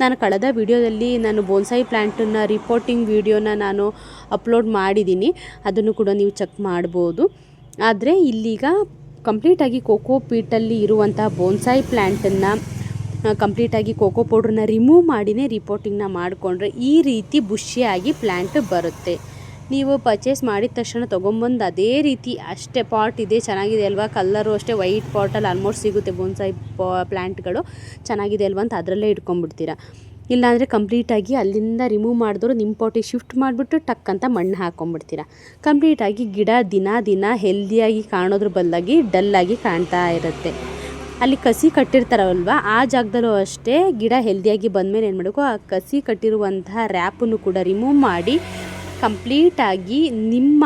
ನಾನು ಕಳೆದ ವಿಡಿಯೋದಲ್ಲಿ ನಾನು ಬೋನ್ಸಾಯಿ ಪ್ಲ್ಯಾಂಟನ್ನು ರಿಪೋರ್ಟಿಂಗ್ ವಿಡಿಯೋನ ನಾನು ಅಪ್ಲೋಡ್ ಮಾಡಿದ್ದೀನಿ. ಅದನ್ನು ಕೂಡ ನೀವು ಚೆಕ್ ಮಾಡ್ಬೋದು. ಆದರೆ ಇಲ್ಲೀಗ ಕಂಪ್ಲೀಟಾಗಿ ಕೋಕೋ ಪೀಟಲ್ಲಿ ಇರುವಂಥ ಬೋನ್ಸಾಯಿ ಪ್ಲ್ಯಾಂಟನ್ನು ಕಂಪ್ಲೀಟಾಗಿ ಕೋಕೋ ಪೌಡ್ರನ್ನ ರಿಮೂವ್ ಮಾಡಿನೇ ರಿಪೋರ್ಟಿಂಗ್ನ ಮಾಡಿಕೊಂಡ್ರೆ ಈ ರೀತಿ ಬುಷಿಯಾಗಿ ಪ್ಲ್ಯಾಂಟ್ ಬರುತ್ತೆ. ನೀವು ಪರ್ಚೇಸ್ ಮಾಡಿದ ತಕ್ಷಣ ತೊಗೊಂಬಂದು ಅದೇ ರೀತಿ ಅಷ್ಟೇ ಪಾಟ್ ಇದೆ, ಚೆನ್ನಾಗಿದೆ ಅಲ್ವಾ? ಕಲ್ಲರು ಅಷ್ಟೇ ವೈಟ್ ಪಾಟಲ್ಲಿ ಆಲ್ಮೋಸ್ಟ್ ಸಿಗುತ್ತೆ ಬೋನ್ಸಾಯಿ ಪ್ಲ್ಯಾಂಟ್ಗಳು ಚೆನ್ನಾಗಿದೆ ಅಲ್ವಾ ಅಂತ ಅದರಲ್ಲೇ ಇಟ್ಕೊಂಡ್ಬಿಡ್ತೀರಾ. ಇಲ್ಲಾಂದರೆ ಕಂಪ್ಲೀಟಾಗಿ ಅಲ್ಲಿಂದ ರಿಮೂವ್ ಮಾಡಿದ್ರು ನಿಮ್ಮ ಪಾಟಿಗೆ ಶಿಫ್ಟ್ ಮಾಡಿಬಿಟ್ಟು ಟಕ್ ಅಂತ ಮಣ್ಣು ಹಾಕೊಂಬಿಡ್ತೀರ. ಕಂಪ್ಲೀಟಾಗಿ ಗಿಡ ದಿನ ದಿನ ಹೆಲ್ದಿಯಾಗಿ ಕಾಣೋದ್ರ ಬದಲಾಗಿ ಡಲ್ಲಾಗಿ ಕಾಣ್ತಾ ಇರುತ್ತೆ. ಅಲ್ಲಿ ಕಸಿ ಕಟ್ಟಿರ್ತಾರಲ್ವ, ಆ ಜಾಗದಲ್ಲೂ ಅಷ್ಟೇ ಗಿಡ ಹೆಲ್ದಿಯಾಗಿ ಬಂದಮೇಲೆ ಏನು ಮಾಡಬೇಕು, ಆ ಕಸಿ ಕಟ್ಟಿರುವಂತಹ ರ್ಯಾಪನ್ನು ಕೂಡ ರಿಮೂವ್ ಮಾಡಿ ಕಂಪ್ಲೀಟಾಗಿ ನಿಮ್ಮ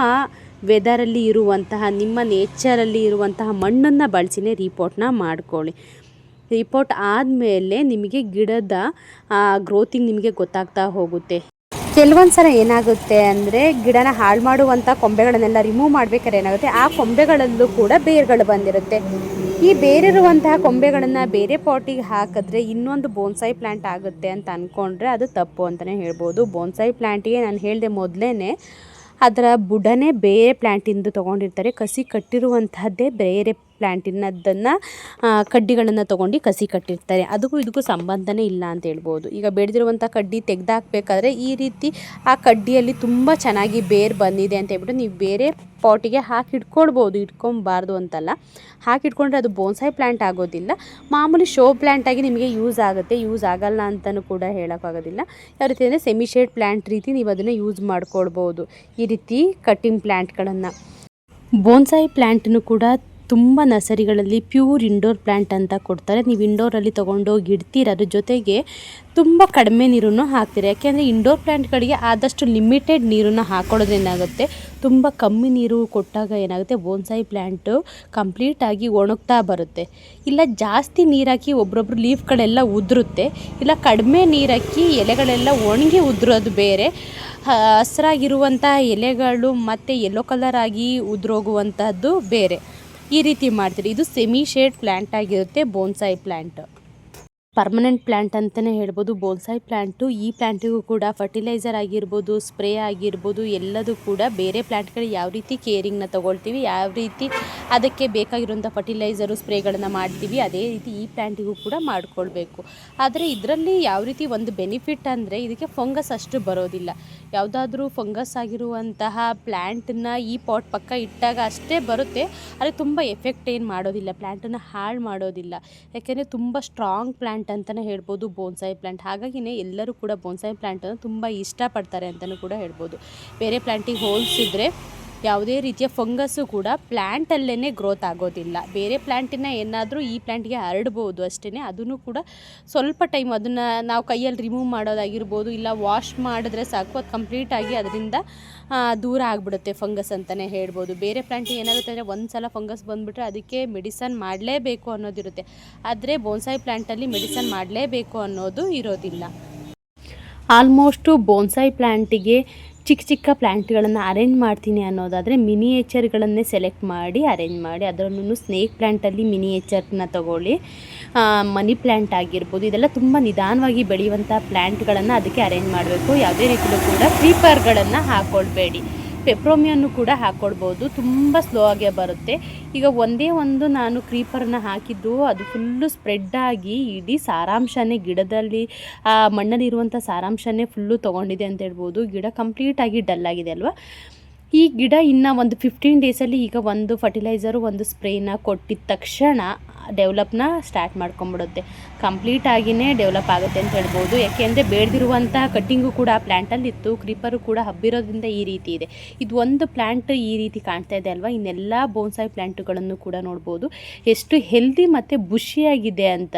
ವೆದರಲ್ಲಿ ಇರುವಂತಹ, ನಿಮ್ಮ ನೇಚರಲ್ಲಿ ಇರುವಂತಹ ಮಣ್ಣನ್ನು ಬಳಸಿನೇ ರೀಪೋರ್ಟ್ನ ಮಾಡ್ಕೊಳ್ಳಿ. ರಿಪೋರ್ಟ್ ಆದಮೇಲೆ ನಿಮಗೆ ಗಿಡದ ಗ್ರೋತಿಂಗ್ ನಿಮಗೆ ಗೊತ್ತಾಗ್ತಾ ಹೋಗುತ್ತೆ. ಕೆಲವೊಂದು ಸಲ ಏನಾಗುತ್ತೆ ಅಂದರೆ ಗಿಡನ ಹಾಳು ಮಾಡುವಂಥ ಕೊಂಬೆಗಳನ್ನೆಲ್ಲ ರಿಮೂವ್ ಮಾಡಬೇಕಾದ್ರೆ ಏನಾಗುತ್ತೆ? ಆ ಕೊಂಬೆಗಳಲ್ಲೂ ಕೂಡ ಬೇರುಗಳು ಬಂದಿರುತ್ತೆ. ಈ ಬೇರಿರುವಂತಹ ಕೊಂಬೆಗಳನ್ನು ಬೇರೆ ಪಾಟಿಗೆ ಹಾಕಿದ್ರೆ ಇನ್ನೊಂದು ಬೋನ್ಸಾಯಿ ಪ್ಲ್ಯಾಂಟ್ ಆಗುತ್ತೆ ಅಂತ ಅಂದ್ಕೊಂಡ್ರೆ ಅದು ತಪ್ಪು ಅಂತಲೇ ಹೇಳ್ಬೋದು. ಬೋನ್ಸಾಯಿ ಪ್ಲ್ಯಾಂಟಿಗೆ ನಾನು ಹೇಳಿದೆ ಮೊದಲೇ ಅದರ ಬುಡನೇ ಬೇರೆ ಪ್ಲ್ಯಾಂಟಿಂದು ತೊಗೊಂಡಿರ್ತಾರೆ. ಕಸಿ ಕಟ್ಟಿರುವಂತಹದ್ದೇ ಬೇರೆ ಪ್ಲ್ಯಾಂಟಿನದ್ದನ್ನು ಕಡ್ಡಿಗಳನ್ನು ತೊಗೊಂಡು ಕಸಿ ಕಟ್ಟಿರ್ತಾರೆ. ಅದಕ್ಕೂ ಇದಕ್ಕೂ ಸಂಬಂಧನೇ ಇಲ್ಲ ಅಂತ ಹೇಳ್ಬೋದು. ಈಗ ಬೆಳೆದಿರುವಂಥ ಕಡ್ಡಿ ತೆಗೆದಾಕ್ಬೇಕಾದ್ರೆ ಈ ರೀತಿ ಆ ಕಡ್ಡಿಯಲ್ಲಿ ತುಂಬ ಚೆನ್ನಾಗಿ ಬೇರು ಬಂದಿದೆ ಅಂತ ಹೇಳ್ಬಿಟ್ಟು ನೀವು ಬೇರೆ ಪಾಟಿಗೆ ಹಾಕಿ ಇಟ್ಕೊಳ್ಬೋದು ಇಟ್ಕೊಬಾರ್ದು ಅಂತಲ್ಲ. ಹಾಕಿಟ್ಕೊಂಡ್ರೆ ಅದು ಬೋನ್ಸಾಯಿ ಪ್ಲ್ಯಾಂಟ್ ಆಗೋದಿಲ್ಲ. ಮಾಮೂಲಿ ಶೋ ಪ್ಲ್ಯಾಂಟಾಗಿ ನಿಮಗೆ ಯೂಸ್ ಆಗುತ್ತೆ, ಯೂಸ್ ಆಗಲ್ಲ ಅಂತಲೂ ಕೂಡ ಹೇಳೋಕ್ಕಾಗೋದಿಲ್ಲ. ಯಾವ ರೀತಿ ಅಂದರೆ ಸೆಮಿ ಶೇಡ್ ಪ್ಲ್ಯಾಂಟ್ ರೀತಿ ನೀವು ಅದನ್ನು ಯೂಸ್ ಮಾಡ್ಕೊಳ್ಬೋದು. ಈ ರೀತಿ ಕಟ್ಟಿಂಗ್ ಪ್ಲ್ಯಾಂಟ್ಗಳನ್ನು ಬೋನ್ಸಾಯಿ ಪ್ಲ್ಯಾಂಟನ್ನು ಕೂಡ ತುಂಬ ನರ್ಸರಿಗಳಲ್ಲಿ ಪ್ಯೂರ್ ಇಂಡೋರ್ ಪ್ಲ್ಯಾಂಟ್ ಅಂತ ಕೊಡ್ತಾರೆ. ನೀವು ಇಂಡೋರಲ್ಲಿ ತೊಗೊಂಡೋಗಿ ಇಡ್ತೀರ, ಅದ್ರ ಜೊತೆಗೆ ತುಂಬ ಕಡಿಮೆ ನೀರನ್ನು ಹಾಕ್ತೀರ. ಯಾಕೆಂದರೆ ಇಂಡೋರ್ ಪ್ಲ್ಯಾಂಟ್ಗಳಿಗೆ ಆದಷ್ಟು ಲಿಮಿಟೆಡ್ ನೀರನ್ನು ಹಾಕೊಳ್ಳೋದ್ರಿಂದ ಏನಾಗುತ್ತೆ? ತುಂಬ ಕಮ್ಮಿ ನೀರು ಕೊಟ್ಟಾಗ ಏನಾಗುತ್ತೆ? ಬೋನ್ಸಾಯಿ ಪ್ಲ್ಯಾಂಟು ಕಂಪ್ಲೀಟಾಗಿ ಒಣಗ್ತಾ ಬರುತ್ತೆ. ಇಲ್ಲ ಜಾಸ್ತಿ ನೀರಾಕಿ ಒಬ್ರೊಬ್ರು ಲೀಫ್ಗಳೆಲ್ಲ ಉದುರುತ್ತೆ. ಇಲ್ಲ ಕಡಿಮೆ ನೀರಾಕಿ ಎಲೆಗಳೆಲ್ಲ ಒಣಗಿ ಉದುರೋದು ಬೇರೆ. ಹಸ್ರಾಗಿರುವಂಥ ಎಲೆಗಳು ಮತ್ತು ಯೆಲ್ಲೋ ಕಲರ್ ಆಗಿ ಉದುರೋಗುವಂಥದ್ದು ಬೇರೆ. ಈ ರೀತಿ ಮಾಡ್ತೀರಿ. ಇದು ಸೆಮಿ ಶೇಡ್ ಪ್ಲ್ಯಾಂಟ್ ಆಗಿರುತ್ತೆ ಬೋನ್ಸಾಯಿ ಪ್ಲ್ಯಾಂಟ್ ಪರ್ಮನೆಂಟ್ ಪ್ಲ್ಯಾಂಟ್ ಅಂತಲೇ ಹೇಳ್ಬೋದು. ಬೋನ್ಸಾಯಿ ಪ್ಲ್ಯಾಂಟು ಈ ಪ್ಲ್ಯಾಂಟಿಗೂ ಕೂಡ ಫರ್ಟಿಲೈಸರ್ ಆಗಿರ್ಬೋದು ಸ್ಪ್ರೇ ಆಗಿರ್ಬೋದು, ಎಲ್ಲದೂ ಕೂಡ ಬೇರೆ ಪ್ಲ್ಯಾಂಟ್ಗಳು ಯಾವ ರೀತಿ ಕೇರಿಂಗ್ನ ತೊಗೊಳ್ತೀವಿ, ಯಾವ ರೀತಿ ಅದಕ್ಕೆ ಬೇಕಾಗಿರುವಂಥ ಫರ್ಟಿಲೈಸರು ಸ್ಪ್ರೇಗಳನ್ನು ಮಾಡ್ತೀವಿ, ಅದೇ ರೀತಿ ಈ ಪ್ಲ್ಯಾಂಟಿಗೂ ಕೂಡ ಮಾಡಿಕೊಳ್ಬೇಕು. ಆದರೆ ಇದರಲ್ಲಿ ಯಾವ ರೀತಿ ಒಂದು ಬೆನಿಫಿಟ್ ಅಂದರೆ ಇದಕ್ಕೆ ಫಂಗಸ್ ಅಷ್ಟು ಬರೋದಿಲ್ಲ. ಯಾವುದಾದ್ರೂ ಫಂಗಸ್ ಆಗಿರುವಂತಹ ಪ್ಲ್ಯಾಂಟನ್ನ ಈ ಪಾಟ್ ಪಕ್ಕ ಇಟ್ಟಾಗ ಅಷ್ಟೇ ಬರುತ್ತೆ, ಆದರೆ ತುಂಬ ಎಫೆಕ್ಟ್ ಏನು ಮಾಡೋದಿಲ್ಲ ಪ್ಲ್ಯಾಂಟನ್ನು ಹಾಳು ಮಾಡೋದಿಲ್ಲ. ಯಾಕೆಂದರೆ ತುಂಬ ಸ್ಟ್ರಾಂಗ್ ಪ್ಲ್ಯಾಂಟ್ ಅಂತಲೇ ಹೇಳ್ಬೋದು, ಬೋನ್ಸಾಯಿ ಪ್ಲ್ಯಾಂಟ್ ಹಾಗಾಗಿನೇ ಎಲ್ಲರೂ ಕೂಡ ಬೋನ್ಸಾಯಿ ಪ್ಲ್ಯಾಂಟನ್ನು ತುಂಬ ಇಷ್ಟಪಡ್ತಾರೆ ಅಂತಲೂ ಕೂಡ ಹೇಳ್ಬೋದು. ಬೇರೆ ಪ್ಲ್ಯಾಂಟಿಗೆ ಹೋಲಿಸಿದ್ರೆ ಯಾವುದೇ ರೀತಿಯ ಫಂಗಸ್ಸು ಕೂಡ ಪ್ಲ್ಯಾಂಟಲ್ಲೇ ಗ್ರೋತ್ ಆಗೋದಿಲ್ಲ. ಬೇರೆ ಪ್ಲ್ಯಾಂಟಿನ ಏನಾದರೂ ಈ ಪ್ಲ್ಯಾಂಟ್ಗೆ ಹರಡ್ಬೋದು ಅಷ್ಟೇ ಅದನ್ನು ಕೂಡ ಸ್ವಲ್ಪ ಟೈಮ್ ಅದನ್ನು ನಾವು ಕೈಯಲ್ಲಿ ರಿಮೂವ್ ಮಾಡೋದಾಗಿರ್ಬೋದು, ಇಲ್ಲ ವಾಶ್ ಮಾಡಿದ್ರೆ ಸಾಕು, ಅದು ಕಂಪ್ಲೀಟಾಗಿ ಅದರಿಂದ ದೂರ ಆಗಿಬಿಡುತ್ತೆ ಫಂಗಸ್ ಅಂತಲೇ ಹೇಳ್ಬೋದು. ಬೇರೆ ಪ್ಲ್ಯಾಂಟಿಗೆ ಏನಾಗುತ್ತೆ ಅಂದರೆ ಒಂದು ಸಲ ಫಂಗಸ್ ಬಂದುಬಿಟ್ರೆ ಅದಕ್ಕೆ ಮೆಡಿಸನ್ ಮಾಡಲೇಬೇಕು ಅನ್ನೋದಿರುತ್ತೆ. ಆದರೆ ಬೋನ್ಸಾಯಿ ಪ್ಲ್ಯಾಂಟಲ್ಲಿ ಮೆಡಿಸನ್ ಮಾಡಲೇಬೇಕು ಅನ್ನೋದು ಇರೋದಿಲ್ಲ. ಆಲ್ಮೋಸ್ಟು ಬೋನ್ಸಾಯಿ ಪ್ಲ್ಯಾಂಟಿಗೆ ಚಿಕ್ಕ ಚಿಕ್ಕ ಪ್ಲ್ಯಾಂಟ್ಗಳನ್ನು ಅರೇಂಜ್ ಮಾಡ್ತೀನಿ ಅನ್ನೋದಾದರೆ ಮಿನಿಯೇಚರ್ಗಳನ್ನೇ ಸೆಲೆಕ್ಟ್ ಮಾಡಿ ಅರೇಂಜ್ ಮಾಡಿ. ಅದರಲ್ಲೂ ಸ್ನೇಕ್ ಪ್ಲ್ಯಾಂಟಲ್ಲಿ ಮಿನಿಯೇಚರ್ನ ತಗೊಳ್ಳಿ. ಮನಿ ಪ್ಲ್ಯಾಂಟ್ ಆಗಿರ್ಬೋದು, ಇದೆಲ್ಲ ತುಂಬ ನಿಧಾನವಾಗಿ ಬೆಳೆಯುವಂಥ ಪ್ಲ್ಯಾಂಟ್ಗಳನ್ನು ಅದಕ್ಕೆ ಅರೇಂಜ್ ಮಾಡಬೇಕು. ಯಾವುದೇ ರೀತಿಯಲ್ಲೂ ಕೂಡ ಕ್ರೀಪರ್ಗಳನ್ನು ಹಾಕ್ಕೊಳ್ಬೇಡಿ ಪೆಪ್ರೋಮಿಯನ್ನು ಕೂಡ ಹಾಕ್ಕೊಡ್ಬೋದು ತುಂಬ ಸ್ಲೋ ಆಗೇ ಬರುತ್ತೆ. ಈಗ ಒಂದೇ ಒಂದು ನಾನು ಕ್ರೀಪರನ್ನ ಹಾಕಿದ್ದು, ಅದು ಫುಲ್ಲು ಸ್ಪ್ರೆಡ್ ಆಗಿ ಇಡೀ ಸಾರಾಂಶನೇ ಗಿಡದಲ್ಲಿ, ಆ ಮಣ್ಣಲ್ಲಿರುವಂಥ ಸಾರಾಂಶನೇ ಫುಲ್ಲು ತೊಗೊಂಡಿದೆ ಅಂತ ಹೇಳ್ಬೋದು. ಗಿಡ ಕಂಪ್ಲೀಟಾಗಿ ಡಲ್ ಆಗಿದೆ ಅಲ್ವಾ? ಈ ಗಿಡ ಇನ್ನು ಒಂದು ಫಿಫ್ಟೀನ್ ಡೇಸಲ್ಲಿ ಈಗ ಒಂದು ಫರ್ಟಿಲೈಸರು ಒಂದು ಸ್ಪ್ರೇನ ಕೊಟ್ಟಿದ ತಕ್ಷಣ ಡೆವಲಪ್ನ ಸ್ಟಾರ್ಟ್ ಮಾಡ್ಕೊಂಬಿಡುತ್ತೆ. ಕಂಪ್ಲೀಟ್ ಆಗಿಯೇ ಡೆವಲಪ್ ಆಗುತ್ತೆ ಅಂತ ಹೇಳ್ಬೋದು. ಯಾಕೆಂದರೆ ಬೇಡದಿರುವಂತಹ ಕಟ್ಟಿಂಗು ಕೂಡ ಆ ಪ್ಲ್ಯಾಂಟಲ್ಲಿ ಇತ್ತು. ಕ್ರೀಪರು ಕೂಡ ಹಬ್ಬಿರೋದ್ರಿಂದ ಈ ರೀತಿ ಇದೆ. ಇದು ಒಂದು ಪ್ಲ್ಯಾಂಟ್ ಈ ರೀತಿ ಕಾಣ್ತಾ ಇದೆ ಅಲ್ವಾ? ಇನ್ನೆಲ್ಲ ಬೋನ್ಸಾಯಿ ಪ್ಲ್ಯಾಂಟುಗಳನ್ನು ಕೂಡ ನೋಡ್ಬೋದು. ಎಷ್ಟು ಹೆಲ್ದಿ ಮತ್ತು ಬುಷಿಯಾಗಿದೆ ಅಂತ.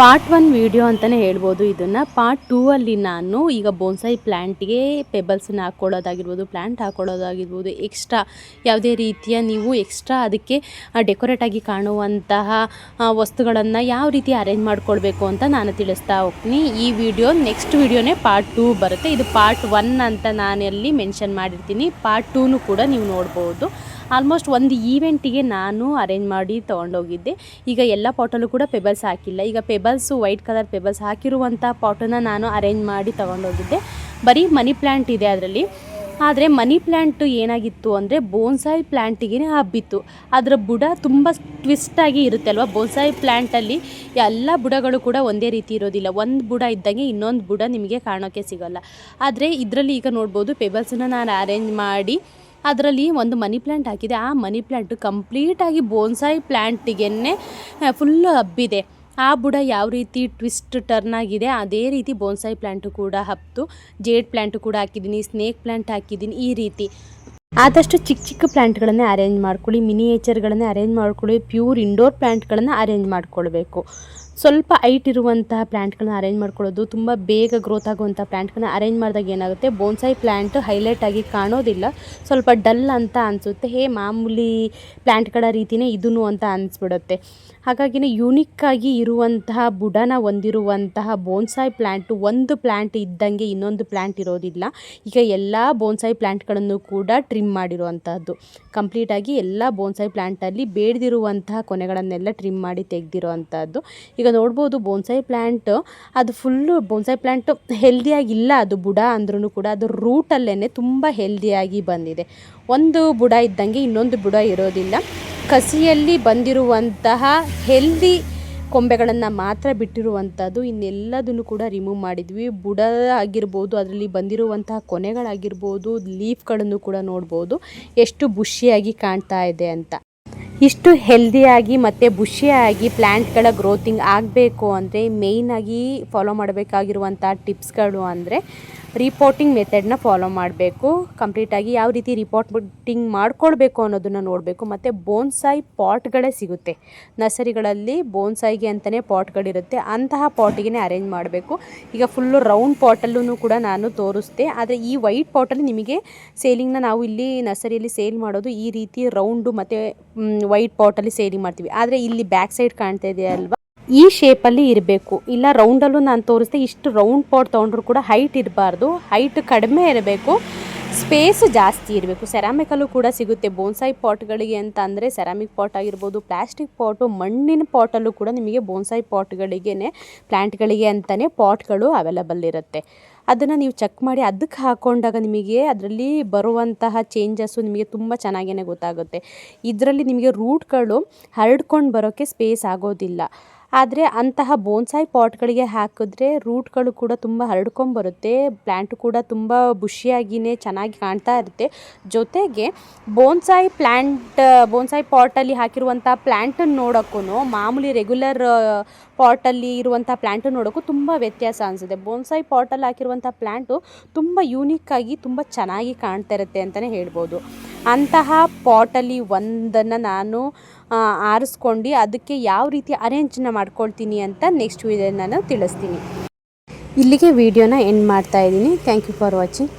ಪಾರ್ಟ್ ಒನ್ ವಿಡಿಯೋ ಅಂತಲೇ ಹೇಳ್ಬೋದು ಇದನ್ನು. ಪಾರ್ಟ್ ಟೂ ಅಲ್ಲಿ ನಾನು ಈಗ ಬೋನ್ಸಾಯಿ ಪ್ಲ್ಯಾಂಟ್ಗೆ ಪೆಬಲ್ಸನ್ನ ಹಾಕ್ಕೊಳ್ಳೋದಾಗಿರ್ಬೋದು ಪ್ಲ್ಯಾಂಟ್ ಹಾಕ್ಕೊಳ್ಳೋದಾಗಿರ್ಬೋದು ಎಕ್ಸ್ಟ್ರಾ ಯಾವುದೇ ರೀತಿಯ ನೀವು ಎಕ್ಸ್ಟ್ರಾ ಅದಕ್ಕೆ ಡೆಕೋರೇಟಾಗಿ ಕಾಣುವಂತಹ ವಸ್ತುಗಳನ್ನು ಯಾವ ರೀತಿ ಅರೇಂಜ್ ಮಾಡ್ಕೊಳ್ಬೇಕು ಅಂತ ನಾನು ತಿಳಿಸ್ತಾ ಹೋಗ್ತೀನಿ. ಈ ವಿಡಿಯೋ ನೆಕ್ಸ್ಟ್ ವಿಡಿಯೋನೇ ಪಾರ್ಟ್ ಟೂ ಬರುತ್ತೆ. ಇದು ಪಾರ್ಟ್ ಒನ್ ಅಂತ ನಾನು ಅಲ್ಲಿ ಮೆನ್ಷನ್ ಮಾಡಿರ್ತೀನಿ ಪಾರ್ಟ್ ಟೂನು ಕೂಡ ನೀವು ನೋಡ್ಬೋದು. ಆಲ್ಮೋಸ್ಟ್ ಒಂದು ಈವೆಂಟಿಗೆ ನಾನು ಅರೇಂಜ್ ಮಾಡಿ ತೊಗೊಂಡೋಗಿದ್ದೆ. ಈಗ ಎಲ್ಲ ಪಾಟಲ್ಲೂ ಕೂಡ ಪೆಬಲ್ಸ್ ಹಾಕಿಲ್ಲ. ಈಗ ಪೆಬಲ್ಸು ವೈಟ್ ಕಲರ್ ಪೆಬಲ್ಸ್ ಹಾಕಿರುವಂಥ ಪಾಟನ್ನು ನಾನು ಅರೇಂಜ್ ಮಾಡಿ ತೊಗೊಂಡೋಗಿದ್ದೆ. ಬರೀ ಮನಿ ಪ್ಲ್ಯಾಂಟ್ ಇದೆ ಅದರಲ್ಲಿ. ಆದರೆ ಮನಿ ಪ್ಲ್ಯಾಂಟು ಏನಾಗಿತ್ತು ಅಂದರೆ ಬೋನ್ಸಾಯಿ ಪ್ಲ್ಯಾಂಟಿಗೆ ಹಬ್ಬಿತ್ತು. ಅದರ ಬುಡ ತುಂಬ ಟ್ವಿಸ್ಟಾಗಿ ಇರುತ್ತೆ ಅಲ್ವಾ? ಬೋನ್ಸಾಯಿ ಪ್ಲ್ಯಾಂಟಲ್ಲಿ ಎಲ್ಲ ಬುಡಗಳು ಕೂಡ ಒಂದೇ ರೀತಿ ಇರೋದಿಲ್ಲ. ಒಂದು ಬುಡ ಇದ್ದಂಗೆ ಇನ್ನೊಂದು ಬುಡ ನಿಮಗೆ ಕಾಣೋಕ್ಕೆ ಸಿಗೋಲ್ಲ. ಆದರೆ ಇದರಲ್ಲಿ ಈಗ ನೋಡ್ಬೋದು ಪೆಬಲ್ಸನ್ನ ನಾನು ಅರೇಂಜ್ ಮಾಡಿ ಅದರಲ್ಲಿ ಒಂದು ಮನಿ ಪ್ಲ್ಯಾಂಟ್ ಹಾಕಿದೆ. ಆ ಮನಿ ಪ್ಲ್ಯಾಂಟು ಕಂಪ್ಲೀಟಾಗಿ ಬೋನ್ಸಾಯಿ ಪ್ಲ್ಯಾಂಟಿಗೆ ಫುಲ್ಲು ಹಬ್ಬಿದೆ. ಆ ಬುಡ ಯಾವ ರೀತಿ ಟ್ವಿಸ್ಟ್ ಟರ್ನ್ ಆಗಿದೆ, ಅದೇ ರೀತಿ ಬೋನ್ಸಾಯಿ ಪ್ಲ್ಯಾಂಟು ಕೂಡ ಹಬ್ತು ಜೇಡ್ ಪ್ಲ್ಯಾಂಟು ಕೂಡ ಹಾಕಿದ್ದೀನಿ, ಸ್ನೇಕ್ ಪ್ಲ್ಯಾಂಟ್ ಹಾಕಿದ್ದೀನಿ ಈ ರೀತಿ. ಆದಷ್ಟು ಚಿಕ್ಕ ಚಿಕ್ಕ ಪ್ಲ್ಯಾಂಟ್ಗಳನ್ನೇ ಅರೇಂಜ್ ಮಾಡ್ಕೊಳ್ಳಿ, ಮಿನಿಯೇಚರ್ಗಳನ್ನೇ ಅರೇಂಜ್ ಮಾಡ್ಕೊಳ್ಳಿ, ಪ್ಯೂರ್ ಇಂಡೋರ್ ಪ್ಲ್ಯಾಂಟ್ಗಳನ್ನು ಅರೇಂಜ್ ಮಾಡ್ಕೊಳ್ಬೇಕು. ಸ್ವಲ್ಪ ಹೈಟ್ ಇರುವಂತಹ ಪ್ಲ್ಯಾಂಟ್ಗಳನ್ನ ಅರೇಂಜ್ ಮಾಡ್ಕೊಳ್ಳೋದು, ತುಂಬ ಬೇಗ ಗ್ರೋತ್ ಆಗುವಂಥ ಪ್ಲ್ಯಾಂಟ್ಗಳನ್ನ ಅರೇಂಜ್ ಮಾಡಿದಾಗ ಏನಾಗುತ್ತೆ, ಬೋನ್ಸಾಯಿ ಪ್ಲಾಂಟ್ ಹೈಲೈಟ್ ಆಗಿ ಕಾಣೋದಿಲ್ಲ. ಸ್ವಲ್ಪ ಡಲ್ ಅಂತ ಅನಿಸುತ್ತೆ, ಹೇ ಮಾಮೂಲಿ ಪ್ಲ್ಯಾಂಟ್ಗಳ ರೀತಿಯೇ ಇದೂ ಅಂತ ಅನಿಸ್ಬಿಡುತ್ತೆ. ಹಾಗಾಗಿನೇ ಯೂನಿಕ್ಕಾಗಿ ಇರುವಂತಹ ಬುಡನ ಹೊಂದಿರುವಂತಹ ಬೋನ್ಸಾಯಿ ಪ್ಲ್ಯಾಂಟು ಒಂದು ಪ್ಲ್ಯಾಂಟ್ ಇದ್ದಂಗೆ ಇನ್ನೊಂದು ಪ್ಲ್ಯಾಂಟ್ ಇರೋದಿಲ್ಲ. ಈಗ ಎಲ್ಲ ಬೋನ್ಸಾಯಿ ಪ್ಲ್ಯಾಂಟ್ಗಳನ್ನು ಕೂಡ ಟ್ರಿಮ್ ಮಾಡಿರುವಂತಹದ್ದು. ಕಂಪ್ಲೀಟಾಗಿ ಎಲ್ಲ ಬೋನ್ಸಾಯಿ ಪ್ಲ್ಯಾಂಟಲ್ಲಿ ಬೇಡದಿರುವಂತಹ ಕೊನೆಗಳನ್ನೆಲ್ಲ ಟ್ರಿಮ್ ಮಾಡಿ ತೆಗೆದಿರೋ ಅಂಥದ್ದು ಈಗ ನೋಡ್ಬೋದು ಬೋನ್ಸಾಯಿ ಪ್ಲ್ಯಾಂಟ್ ಅದು ಫುಲ್ಲು ಬೋನ್ಸಾಯಿ ಪ್ಲ್ಯಾಂಟ್ ಹೆಲ್ದಿಯಾಗಿಲ್ಲ ಅದು ಬುಡ ಅಂದ್ರೂ ಕೂಡ ಅದು ರೂಟಲ್ಲೇ ತುಂಬ ಹೆಲ್ದಿಯಾಗಿ ಬಂದಿದೆ. ಒಂದು ಬುಡ ಇದ್ದಂಗೆ ಇನ್ನೊಂದು ಬುಡ ಇರೋದಿಲ್ಲ. ಕಸಿಯಲ್ಲಿ ಬಂದಿರುವಂತಹ ಹೆಲ್ದಿ ಕೊಂಬೆಗಳನ್ನು ಮಾತ್ರ ಬಿಟ್ಟಿರುವಂಥದ್ದು ಇನ್ನೆಲ್ಲದನ್ನು ಕೂಡ ರಿಮೂವ್ ಮಾಡಿದ್ವಿ. ಬುಡ ಆಗಿರ್ಬೋದು, ಅದರಲ್ಲಿ ಬಂದಿರುವಂತಹ ಕೊನೆಗಳಾಗಿರ್ಬೋದು ಲೀಫ್ಗಳನ್ನು ಕೂಡ ನೋಡ್ಬೋದು. ಎಷ್ಟು ಬುಷಿಯಾಗಿ ಕಾಣ್ತಾ ಇದೆ ಅಂತ. ಇಷ್ಟು ಹೆಲ್ದಿಯಾಗಿ ಮತ್ತು ಬುಷಿಯಾಗಿ ಪ್ಲ್ಯಾಂಟ್ಗಳ ಗ್ರೋತಿಂಗ್ ಆಗಬೇಕು ಅಂದರೆ ಮೇಯ್ನಾಗಿ ಫಾಲೋ ಮಾಡಬೇಕಾಗಿರುವಂಥ ಟಿಪ್ಸ್ಗಳು ಅಂದರೆ ರಿಪೋರ್ಟಿಂಗ್ ಮೆಥಡ್ನ ಫಾಲೋ ಮಾಡಬೇಕು. ಕಂಪ್ಲೀಟಾಗಿ ಯಾವ ರೀತಿ ರಿಪೋರ್ಟಿಂಗ್ ಮಾಡ್ಕೊಳ್ಬೇಕು ಅನ್ನೋದನ್ನು ನೋಡಬೇಕು. ಮತ್ತು ಬೋನ್ಸಾಯಿ ಪಾಟ್ಗಳೇ ಸಿಗುತ್ತೆ. ನರ್ಸರಿಗಳಲ್ಲಿ ಬೋನ್ಸಾಯಿಗೆ ಅಂತಲೇ ಪಾಟ್ಗಳಿರುತ್ತೆ ಅಂತಹ ಪಾಟಿಗೆ ಅರೇಂಜ್ ಮಾಡಬೇಕು. ಈಗ ಫುಲ್ಲು ರೌಂಡ್ ಪಾಟಲ್ಲೂ ಕೂಡ ನಾನು ತೋರಿಸ್ದೆ. ಆದರೆ ಈ ವೈಟ್ ಪಾಟಲ್ಲಿ ನಿಮಗೆ ಸೇಲಿಂಗ್ನ ನಾವು ಇಲ್ಲಿ ನರ್ಸರಿಯಲ್ಲಿ ಸೇಲ್ ಮಾಡೋದು ಈ ರೀತಿ ರೌಂಡು ಮತ್ತು ವೈಟ್ ಪಾಟಲ್ಲಿ ಸೇಲಿಂಗ್ ಮಾಡ್ತೀವಿ. ಆದರೆ ಇಲ್ಲಿ ಬ್ಯಾಕ್ ಸೈಡ್ ಕಾಣ್ತಾ ಇದೆ ಈ ಶೇಪಲ್ಲಿ ಇರಬೇಕು. ಇಲ್ಲ ರೌಂಡಲ್ಲೂ ನಾನು ತೋರಿಸಿದೆ, ಇಷ್ಟು ರೌಂಡ್ ಪಾಟ್ ತೊಗೊಂಡ್ರು ಕೂಡ ಹೈಟ್ ಇರಬಾರ್ದು. ಹೈಟ್ ಕಡಿಮೆ ಇರಬೇಕು. ಸ್ಪೇಸ್ ಜಾಸ್ತಿ ಇರಬೇಕು. ಸೆರಾಮಿಕಲ್ಲೂ ಕೂಡ ಸಿಗುತ್ತೆ. ಬೋನ್ಸಾಯಿ ಪಾಟ್ಗಳಿಗೆ ಅಂತ ಅಂದರೆ ಸೆರಾಮಿಕ್ ಪಾಟ್ ಆಗಿರ್ಬೋದು ಪ್ಲಾಸ್ಟಿಕ್ ಪಾಟು ಮಣ್ಣಿನ ಪಾಟಲ್ಲೂ ಕೂಡ ನಿಮಗೆ ಬೋನ್ಸಾಯಿ ಪಾಟ್ಗಳಿಗೇ ಪ್ಲ್ಯಾಂಟ್ಗಳಿಗೆ ಅಂತಲೇ ಪಾಟ್ಗಳು ಅವೈಲಬಲ್ ಇರುತ್ತೆ. ಅದನ್ನು ನೀವು ಚೆಕ್ ಮಾಡಿ ಅದಕ್ಕೆ ಹಾಕೊಂಡಾಗ ನಿಮಗೆ ಅದರಲ್ಲಿ ಬರುವಂತಹ ಚೇಂಜಸ್ಸು ನಿಮಗೆ ತುಂಬ ಚೆನ್ನಾಗೇ ಗೊತ್ತಾಗುತ್ತೆ. ಇದರಲ್ಲಿ ನಿಮಗೆ ರೂಟ್ಗಳು ಹರಡ್ಕೊಂಡು ಬರೋಕ್ಕೆ ಸ್ಪೇಸ್ ಆಗೋದಿಲ್ಲ. ಆದರೆ ಅಂತಹ ಬೋನ್ಸಾಯಿ ಪಾಟ್ಗಳಿಗೆ ಹಾಕಿದ್ರೆ ರೂಟ್ಗಳು ಕೂಡ ತುಂಬ ಹರಡ್ಕೊಂಬರುತ್ತೆ ಪ್ಲ್ಯಾಂಟು ಕೂಡ ತುಂಬ ಬುಷಿಯಾಗಿಯೇ ಚೆನ್ನಾಗಿ ಕಾಣ್ತಾ ಇರುತ್ತೆ. ಜೊತೆಗೆ ಬೋನ್ಸಾಯಿ ಪ್ಲ್ಯಾಂಟ್ ಬೋನ್ಸಾಯಿ ಪಾಟಲ್ಲಿ ಹಾಕಿರುವಂಥ ಪ್ಲ್ಯಾಂಟನ್ನು ನೋಡೋಕ್ಕೂ ಮಾಮೂಲಿ ರೆಗ್ಯುಲರ್ ಪಾಟಲ್ಲಿ ಇರುವಂಥ ಪ್ಲ್ಯಾಂಟನ್ನು ನೋಡೋಕ್ಕೂ ತುಂಬ ವ್ಯತ್ಯಾಸ ಅನಿಸುತ್ತೆ. ಬೋನ್ಸಾಯಿ ಪಾಟಲ್ಲಿ ಹಾಕಿರುವಂಥ ಪ್ಲ್ಯಾಂಟು ತುಂಬ ಯೂನಿಕ್ಕಾಗಿ ತುಂಬ ಚೆನ್ನಾಗಿ ಕಾಣ್ತಾ ಇರುತ್ತೆ ಅಂತಲೇ ಹೇಳ್ಬೋದು. ಅಂತಹ ಪಾಟಲ್ಲಿ ಒಂದನ್ನು ನಾನು ಆರಿಸ್ಕೊಂಡು ಅದಕ್ಕೆ ಯಾವ ರೀತಿ ಅರೇಂಜ್ನ ಮಾಡ್ಕೊಳ್ತೀನಿ ಅಂತ ನೆಕ್ಸ್ಟ್ ವೀಡಿಯೋ ನಾನು ತಿಳಿಸ್ತೀನಿ. ಇಲ್ಲಿಗೆ ವಿಡಿಯೋನ ಎಂಡ್ ಮಾಡ್ತಾ ಇದ್ದೀನಿ. Thank you for watching